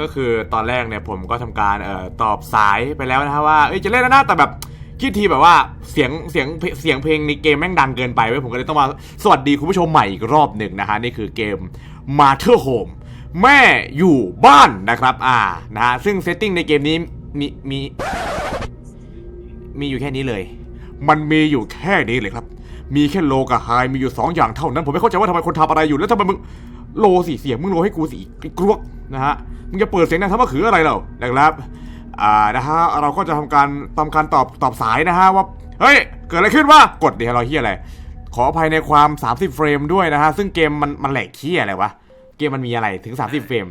ก็คือตอนแรกเนี่ยผมก็ทำการเอ่อตอบสายไปแล้วนะฮะว่าเอ้ยจะเล่นนะแต่แบบคิดทีแบบว่าเสียงเสียงเสียงเพลงในเกมแม่งดังเกินไปเว้ยผมก็เลยต้องมาสวัสดีคุณผู้ชมใหม่อีกรอบหนึ่งนะฮะนี่คือเกม m a t e r Home แม่อยู่บ้านนะครับ อ่านะฮะซึ่งเซตติ้งในเกมนี้มีมีมีอยู่แค่นี้เลย มันมีอยู่แค่นี้เลยครับ มีแค่โลกับไฮมีอยู่สองอย่างเท่านั้น ผมไม่เข้าใจว่าทำไมคนทำอะไรอยู่แล้วทำไมมึง โลสิเสียงมึงโลให้กูสิไอ้กรวกนะฮะมึงจะเปิดเสียงดังทำมาคืออะไรเรานะครับอ่านะฮะเราก็จะทำการทำการตอบตอบสายนะฮะว่าเฮ้ยเกิดอะไรขึ้นวะกดเดี๋ยวเราเฮียอะไรขออภัยในความ 30 เฟรมด้วยนะฮะ ซึ่งเกมมันมันแหลกเฮียอะไรวะ เกมมันมีอะไรถึง 30 เฟรม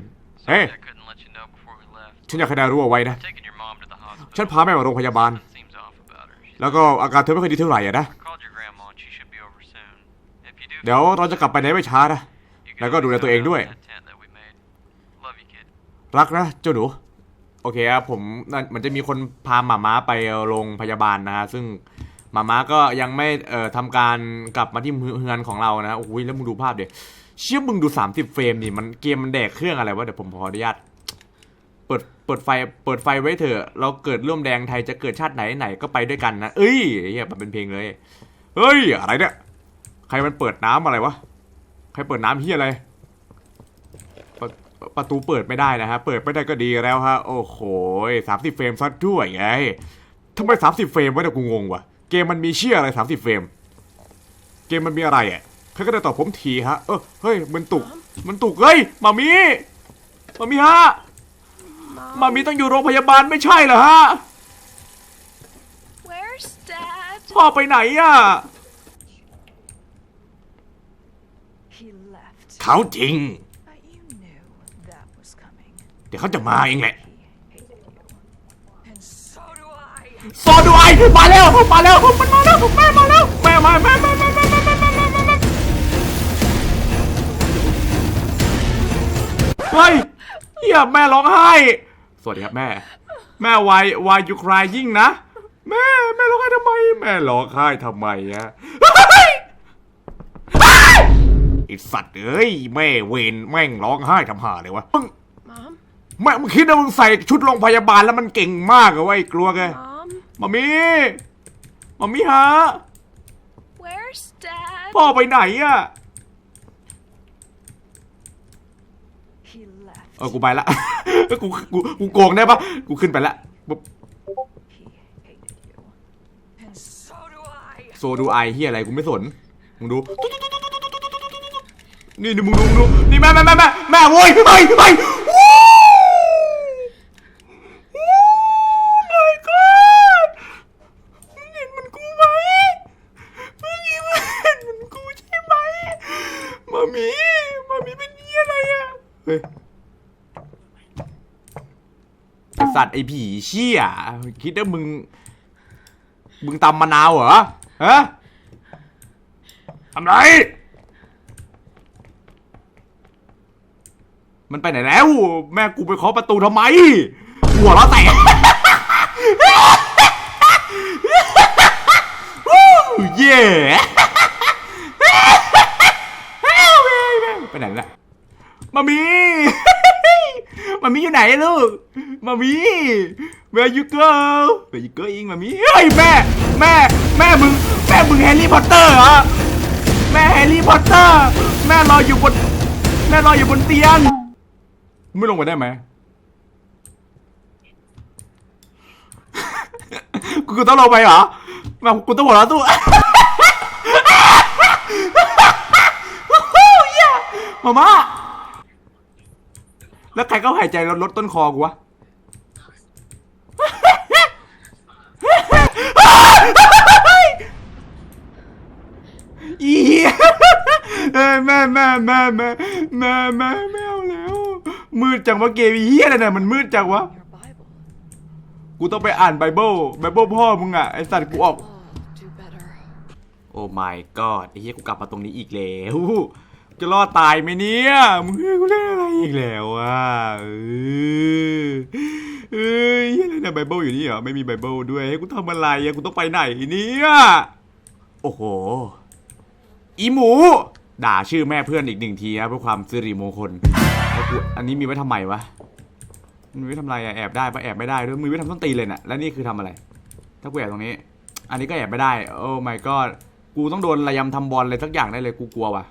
เฮ้ย Sorry I couldn't let you know before we left. ฉันอยากให้นายรู้เอาไว้นะ Taking your mom to the hospital. ฉันพาแม่มาโรงพยาบาล Something seems off about her. She's แล้วก็อาการเธอไม่ค่อยดีเท่าไหร่อะนะ called your grandma and she should be over soon. If you do, เดี๋ยวเราจะกลับไปไหนไม่ช้านะ you แล้วก็ดูแลตัวเองด้วย รักนะเจ้าหนู โอเคครับผมนั่นมันจะมีคนพาหมาม้าไปโรงพยาบาลนะฮะซึ่งหมาม้าก็ยังไม่เอ่อทำการกลับมาที่เฮือนของเรานะโอ้ยแล้วมึงดูภาพเดี๋ยวเชื่อมึงดู 30 เฟรมนี่มันเกมมันแดกเครื่องอะไรวะเดี๋ยวผมขออนุญาตเปิดเปิดไฟเปิดไฟไว้เถอะ เราเกิดร่วมแดงไทยจะเกิดชาติไหนไหนก็ไปด้วยกันนะเอ้ยเฮียมันเป็นเพลงเลยเฮ้ยอะไรเนี่ยใครมันเปิดน้ำอะไรวะ รเปิดน้ำเฮียอะไรประประตูเปิดไม่ได้นะฮะ เปิดไม่ได้ก็ดีแล้วฮะ โอ้โหสามสิบเฟรมซัดด้วยไงทำไมสามสิบเฟรมวะเนี่ยกูงงว่ะเกมมันมีเชี่ยอะไรสามสิบเฟรม เกมมันมีอะไรอะใครก็ได้ตอบผมทีฮะ เออ เฮ้ย มันตุก มันตุก เฮ้ย มามี มามีฮะ มามีต้องอยู่โรงพยาบาลไม่ใช่เหรอฮะ Where's Dad? พ่อไปไหนอะ He left. เขาจริง But you knew that was coming. เดี๋ยวเขาจะมาเองแหละ He hated you. And so do I. ซอดูไอมาแล้วมาแล้วมันมาแล้วแม่มาแล้วแม่มาแม่แม่แม่แม่แม่แม่แม่แม่แม่แม่เฮ้ยเฮียแม่ร้องไห้ สวัสดีครับแม่ แม่วายวายยูครายยิ่งนะ แม่แม่ร้องไห้ทำไม แม่ร้องไห้ทำไมอะเฮ้ยเฮ้ย ไอสัตว์เอ้ยแม่เวนแม่งร้องไห้ทำห่าเลยวะมึง Mom? แม่มึงคิดว่ามึงใส่ชุดโรงพยาบาลแล้วมันเก่งมากเหรอวะไอ้กลัวแก Mom? มามีมามีฮะ Where's Dad? พ่อไปไหนอะ He left. เออ กูไปละ กู กู กูโกงได้ปะกูขึ้นไปละปุ๊บ He hated you. And so do I. โซดูไอเฮียอะไรกูไม่สน มึงดู นี่นี่มึงดูมึงดูนี่แม่แม่แม่แม่แม่โว้ยไปไปวู้วู้ my god มึงเห็นมันกูไหมมึงเห็นมันกูใช่ไหมมามีมามีเป็นเฮียอะไรอะเฮ้ยสัตว์ไอ้ผีเชี่ยคิดว่ามึง มึงตำมะนาวเหรอฮะทำไร มันไปไหนแล้ว แม่กูไปเคาะประตูทำไม หัวเราะแตกเย่ไปไหนล่ะมามีมามีอยู่ไหนลูกมามี where you go where you going มามีเฮ้ยแม่ แม่ แม่มึง แม่มึงแฮร์รี่พอตเตอร์เหรอ แม่แฮร์รี่พอตเตอร์ แม่รออยู่บน แม่รออยู่บนเตียง ไม่ลงไปได้ไหม กูต้องลงไปเหรอแม่กูต้องหัวเราะตู้เหี้ยมาม่า แล้วใครก็หายใจลดลดต้นคอกูวะอีแม่แม่แม่แม่แม่แม่ไม่เอาแล้ว มืดจังวะเกมเหี้ยอะไรเนี่ยมันมืดจังวะ กูต้องไปอ่านไบเบิลไบเบิลพ่อมึงอะไอสัตว์กูออก โอ้ my god ไอ้เหี้ยกูกลับมาตรงนี้อีกแล้วจะรอดตายไหมเนี่ยมึงกูเล่นอะไรอีกแล้วอะเออเอ้ยเหี้ยอะไรเนี่ยไบเบิลอยู่นี่เหรอไม่มีไบเบิลด้วยให้กูทำอะไรอะกูต้องไปไหนเนี่ยโอ้โหอีหมู ด่าชื่อแม่เพื่อนอีกหนึ่งทีนะเพื่อความสิริมงคล อันนี้มีไว้ทำไมวะมันไม่ทำอะไรอะแอบได้ปะแอบไม่ได้ด้วยมือไม่ทำต้นตีนเลยน่ะแล้วนี่คือทำอะไร ถ้ากูแอบตรงนี้ อันนี้ก็แอบไม่ได้ โอ้ my god กูต้องโดนระยำทำบอลอะไรสักอย่างได้เลยกูกลัวว่ะ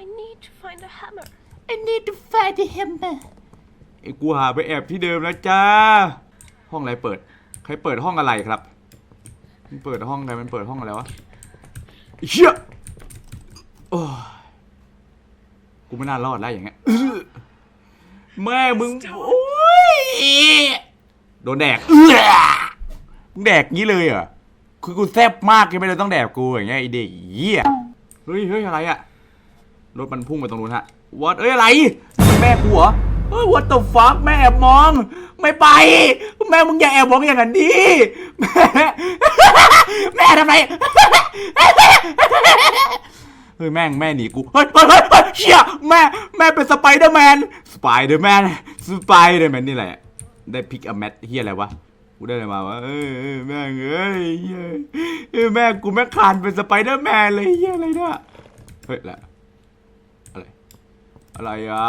I need to find a hammer. I need to find the hammer ไอ้กูหาไปแอบที่เดิมแล้วจ้า ห้องอะไรเปิด ใครเปิดห้องอะไรครับ มันเปิดห้องอะไรมันเปิดห้องอะไรวะไอ้เชี่ยโอ้ย กูไม่น่ารอดแล้วอย่างเงี้ยอื้อแม่มึงโอ้ยโดนแดกเอื้อมึงแดกงี้เลยเหรอคือกูแซบมากยังไม่เลยต้องแดกกูอย่างเงี้ยไอเด็กเหี้ยเฮ้ยเฮ้ยอะไรอะรถมันพุ่งไปตรงนู้นฮะวัดเอ้ยอะไรมันแม่กูเหรอเฮ้ย what the fuck แม่แอบมอง ไม่ไป แม่มึงอย่าแอบมองอย่างนั้นดิแม่แม่ทำไมเฮ้ยแม่งแม่หนีกู เฮ้ยเฮ้ยเฮ้ยเฮ้ยเฮียแม่แม่เป็นสไปเดอร์แมน สไปเดอร์แมน สไปเดอร์แมนนี่แหละ ได้พิกอแมทเฮียอะไรวะ กูได้อะไรมาวะเอ้ยเอ้ยแม่งเอ้ยเหี้ยเอ้ยแม่กูแม่งคานเป็นสไปเดอร์แมนเลยเฮียอะไรเนี่ย เฮ้ยแหละอะไร อะไรอะ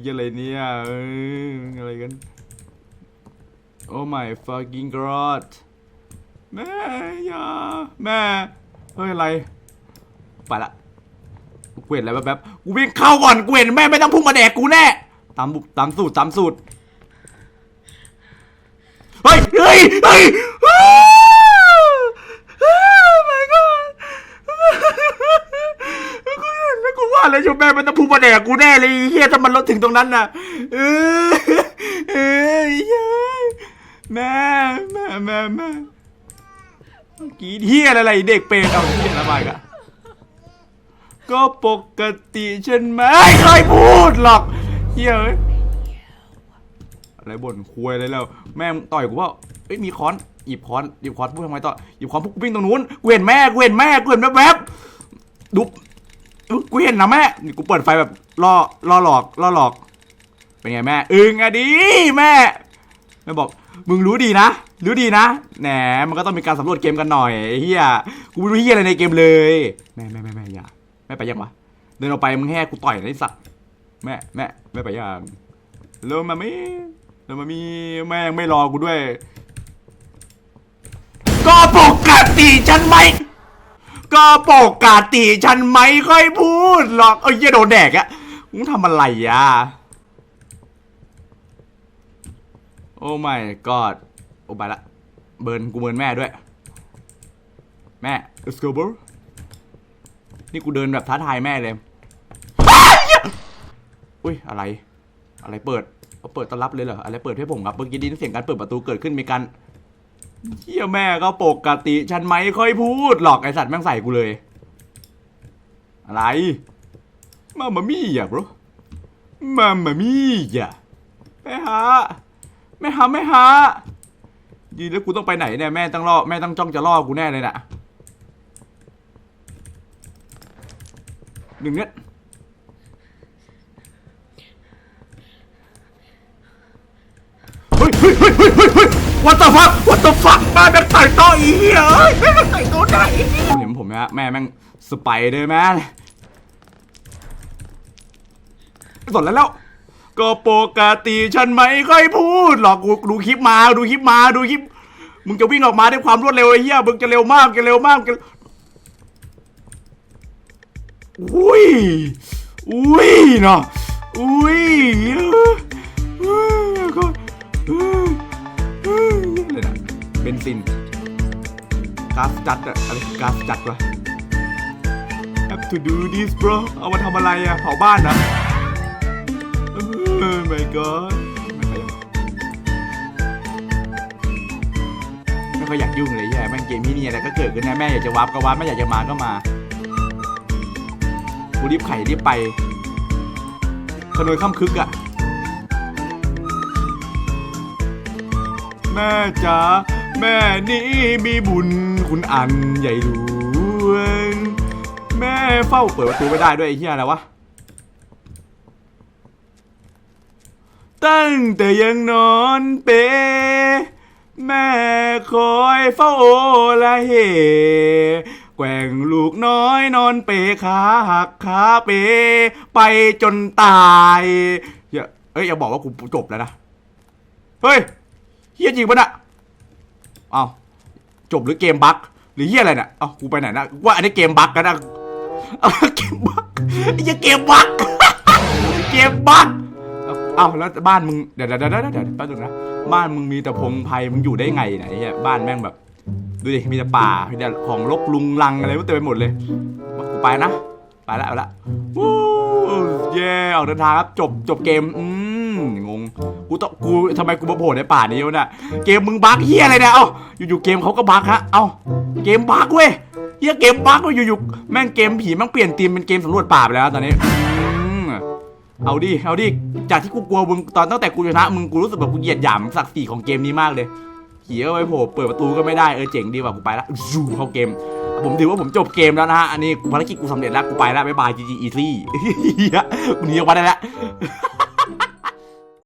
เหี้ยอะไรเนี่ยเอ้ยอะไรกัน โอ้ my fucking god แม่อย่าแม่ เฮ้ยอะไร ไปละ กูเห็นอะไรแป๊บๆกูวิ่งเข้าก่อนกูเห็นแม่ไม่ต้องพุ่งมาแดกกูแน่ตามบุตามสูตรตามสูตรเฮ้ยเฮ้ยเฮ้ยอ้าวอ้าว my god กูเห็นแล้วกูว่าแล้วชมแม่มันต้องพุ่งมาแดกกูแน่เลยเฮียถ้ามันลดถึงตรงนั้นน่ะเออเอ้ยเฮ้ยแม่แม่แม่แม่กี้เฮียอะไรเด็กเปรตเอาเฮียอะไรกัน ก็ปกติฉันไหม่เคยพูดหรอกเฮ้ยอะไรบ่นคุยอะไรแล้ว แม่ต่อยกูว่าเอ้ยมีค้อนหยิบค้อนหยิบค้อนพูดทำไมต่อหยิบค้อนปุ๊บกูวิ่งตรงนู้นเกูเห็นแม่เกูเห็นแม่เกูเห็นแวบๆดุกูเห็นนะแม่นี่กูเปิดไฟแบบล่อล่อหลอกล่อหลอก เป็นไงแม่ อึงอะดีแม่แม่บอกมึงรู้ดีนะ รู้ดีนะแหนมันก็ต้องมีการสำรวจเกมกันหน่อยเฮียกูไม่รู้เฮียอะไรในเกมเลยแม่แม่แม่แม่อย่า แม่ไปยังวะเดินออกไปมึงแห่กูต่อยนะไอ้สัตว์แม่แม่แม่ไปยังเร็วมมามีเร็วมมามีแม่งไม่รอกูด้วย ก็ปกติฉันไหมก็ปกติฉันไม่ค่อยพูดหรอกเอ้ยเหี้ยโดนแดกอะมึงทำอะไรอะโอ้ไม่กอดโอ้ไปละเบิร์นกูเบิร์นแม่ด้วย แม่ let's go bro นี่กูเดินแบบท้าทายแม่เลยอ้ายเหี้ยอุ้ยอะไร อะไรเปิดเขาเปิดต้อนรับเลยเหรอ อะไรเปิดให้ผมครับ เมื่อกี้ได้ยินเสียงการเปิดประตูเกิดขึ้นมีการเฮียแม่ก็ปกติ ฉันไม่ค่อยพูดหรอกไอสัตว์แม่งใส่กูเลย อะไร มามามี่อะ bro มามามี่อะแม่ฮะแม่ฮะแม่ฮะยืนแล้วกูต้องไปไหนเนี่ยแม่ต้องล่อแม่ต้องจ้องจะล่อกูแน่เลยน่ะ หนึ่งเนี้ยเฮ้ยเฮ้ยเฮ้ยเฮ้ยเฮ้ยเฮ้ย what the fuck what the fuck แม่แม่งใส่ต่ออีเหี้ยเอ้ยแม่แม่งใส่ตัวได้อีเหี้ยเห็นผมไหมฮะแม่แม่งสไปเดอร์แมนสนแล้วแล้ว ก็ปกติฉันไม่ค่อยพูดหรอกกูดูคลิปมาดูคลิปมาดูคลิป มึงจะวิ่งออกมาด้วยความรวดเร็วไอ้เหี้ยมึงจะเร็วมากจะเร็วมากจะ อุ้ย อุ้ยเนาะ อุ้ยเอ้ยก็เอ้ยเอ้ยอะไรนะเบนซินก๊าซจัดอะอะไรก๊าซจัดวะ have to do this bro เอามาทำอะไรอะเผาบ้านนะเออ my god ไม่ค่อยอยากยุ่งเลยแย่แม่งเกมที่นี่อะไรก็เกิดขึ้นนะแม่อยากจะวาร์ปก็วาร์ปไม่อยากจะมาก็มา กูรีบไข่รีบไปขโมยข้ามคึกอะ่ะ แม่จ๋าแม่นี้มีบุญคุณอันใหญ่หลวงแม่เฝ้าเปิดประตูไม่ได้ด้วยไอ้เหี้ยอะไรวะ ตั้งแต่ยังนอนเป แม่คอยเฝ้าโอละเห แกว่งลูกน้อยนอนเปขาหักขาเป ไปจนตายอย่าเอ้ยอย่าบอกว่ากูจบแล้วนะ เฮ้ยเฮียจริงปะน่ะเอาจบหรือเกมบั๊กหรือเฮียอะไรน่ะเอากูไปไหนนะว่าอันนี้เกมบั๊กกันนะเอาเกมบั๊กไอ้เหี้ยเกมบั๊กเกมบั๊กเอาเอาแล้วบ้านมึงเดี๋ยวเดี๋ยวเดี๋ยวเดี๋ยวเดี๋ยวแป๊บนึงนะบ้านมึงมีแต่พงไพรมึงอยู่ได้ไงไหนเฮียบ้านแม่งแบบ ดูดิมีแต่ป่ามีแต่ของรกลุงลังอะไรก็เต็มไปหมดเลยกูไปนะไปละไปละวู้เย่ออกเดินทางครับจบจบเกมอืมงงกูต้องกูทำไมกูมาโผล่ในป่านี้วะเนี่ยเกมมึงบั๊กเฮียอะไรเนี่ยเอ้าอยู่ๆเกมเขาก็บั๊กฮะเอ้าเกมบั๊กเว้ยเฮียเกมบั๊กว้ยอยู่ๆแม่งเกมผีแม่งเปลี่ยนธีมเป็นเกมสำรวจป่าไปแล้วตอนนี้อืมเอาดิ เอาดิ จากที่กูกลัวมึงตอนตั้งแต่กูชนะมึงกูรู้สึกแบบกูเหยียดหยามศักดิ์ศรีของเกมนี้มากเลย ผีก็ไปโผล่เปิดประตูก็ไม่ได้เออเจ๋งดีว่ะกูไปละยูเข้าเกม ผมถือว่าผมจบเกมแล้วนะฮะอันนี้ภารกิจกูสำเร็จแล้วกูไปแล้วบ๊ายบาย GG easy เหี้ยกูหนีออกมาได้แล้ว